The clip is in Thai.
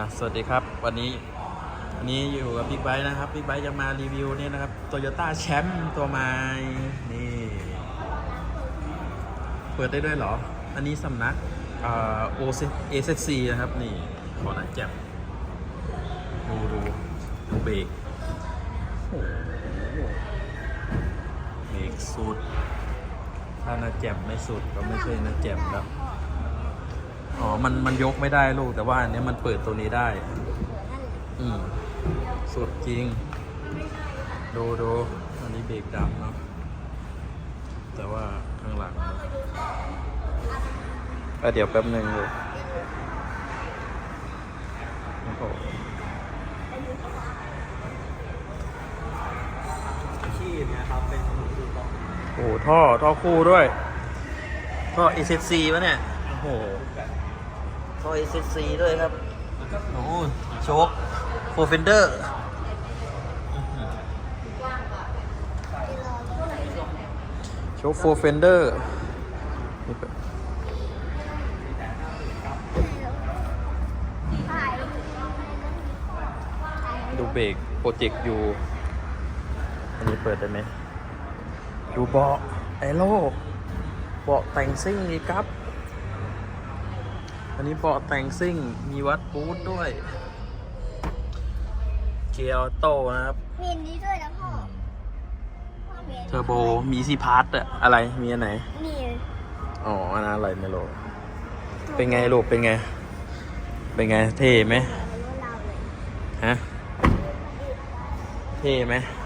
อะสวัสดีครับ วันนี้วันนี้อยู่กับบิ๊กไบค์นะครับบิ๊กไบค์จะมารีวิวเนี่ยนะครับโตโยต้าแชมป์ตัวใหม่นี่เปิดได้ด้วยเหรอ อันนี้สำนักโอเอเซีนะครับ นี่ ขอหนะแจ่มดูดูดูเบรกโอ้โหเบรกสุด ถ้านาแจ่มไม่สุดก็ไม่ใช่นาแจ่มแล้ว อ๋อ มันมันยกไม่ได้ลูก แต่ว่าอันเนี้ยมันเปิดตัวนี้ได้ อืมสุดจริง ดูดูอันนี้เบรกดำเนาะแต่ว่าข้างหลังเนอะอะเดี๋ยวแป๊บหนึ่งเลยโอ้โหชีพนะครับเป็นสมุนดูบอกโอ้โหท่อ ท่อคู่ด้วย ท่อ SSC วะเนี่ย โอ้โห ท่อ SSC ด้วยครับ โอ้โหโชคโฟเฟนเดอร์โชคโฟเฟนเดอร์ดูเบรกโปรเจกต์อยู่ อันนี้เปิดได้ไหม ดูเบาะไอโลเบาะแต่งซิ่งนี่ครับ อันนี้เบาะแต่งซิ่ง มีวัดบูทด้วย เกียร์ออโต้นะครับมีอันนี้ด้วยนะพ่อพ่อมีเทอร์โบมีซีพาร์ตอะอะไรมีอันไหน มีอ๋ออันนั้นอะไรไม่รู้เป็นไงลูกเป็นไง เป็นไงเท่ไหมเป็นรุ่นเราเลย ฮะ เท่ไหมเ